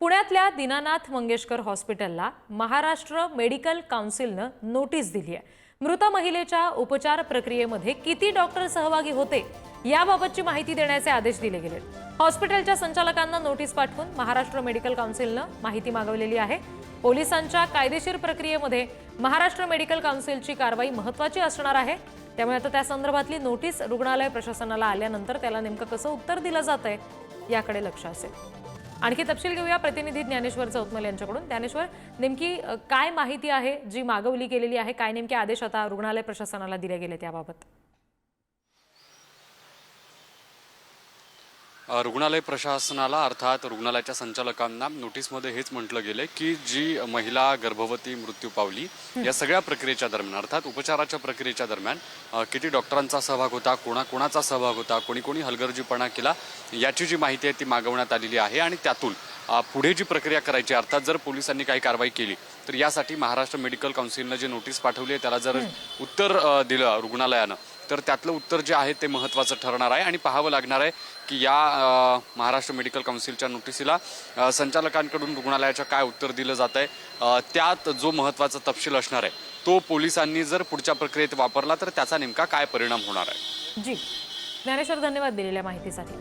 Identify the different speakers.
Speaker 1: पुण्यातल्या दीनानाथ मंगेशकर हॉस्पिटलला Maharashtra medical काउन्सिलनं notice दिली आहे. मृत महिलेच्या उपचार प्रक्रियेमध्ये किती डॉक्टर सहभागी होते याबाबतची माहिती देण्याचे आदेश दिले गेले. हॉस्पिटलच्या संचालकांना नोटीस पाठवून महाराष्ट्र मेडिकल काउन्सिलनं माहिती मागवलेली आहे. पोलिसांच्या कायदेशीर प्रक्रियेमध्ये महाराष्ट्र मेडिकल काउन्सिलची कारवाई महत्वाची असणार आहे. त्यामुळे आता त्या संदर्भातली नोटीस रुग्णालय प्रशासनाला आल्यानंतर त्याला नेमकं कसं उत्तर दिलं जात आहे याकडे लक्ष असेल. आणखी तपशील घेऊया. प्रतिनिधी ज्ञानेश्वर चौतमल यांच्याकडून. ज्ञानेश्वर नेमकी काय माहिती आहे जी मागवली गेलेली आहे? काय नेमके आदेश आता रुग्णालय प्रशासनाला दिले गेले त्याबाबत
Speaker 2: रुग्णालय प्रशासनाला अर्थात रुग्णालयाच्या संचालकांना नोटीसमध्ये हेच म्हटलं गेलं की जी महिला गर्भवती मृत्यू पावली या सगळ्या प्रक्रियेच्या दरम्यान अर्थात उपचाराच्या प्रक्रियेच्या दरम्यान किती डॉक्टरांचा सहभाग होता कोणा कोणाचा सहभाग होता कोणी कोणी हलगर्जीपणा केला याची जी माहिती आहे ती मागवण्यात आलेली आहे आणि त्यातून पुढे जी प्रक्रिया करायची अर्थात जर पोलिसांनी काही कारवाई केली तर यासाठी महाराष्ट्र मेडिकल काउन्सिलनं जे नोटीस पाठवली आहे त्याला जर उत्तर दिलं रुग्णालयानं तर त्यातलं उत्तर जे आहे ते महत्त्वाचं ठरणार आहे. आणि पाहावं लागणार आहे की या महाराष्ट्र मेडिकल काउन्सिलच्या नोटिसीला संचालकांकडून रुग्णालयाच्या काय उत्तर दिलं जात आहे त्यात जो महत्त्वाचा तपशील असणार आहे तो पोलिसांनी जर पुढच्या प्रक्रियेत वापरला तर त्याचा नेमका काय परिणाम होणार आहे?
Speaker 1: जी. ज्ञानेश्वर धन्यवाद दिलेल्या माहितीसाठी.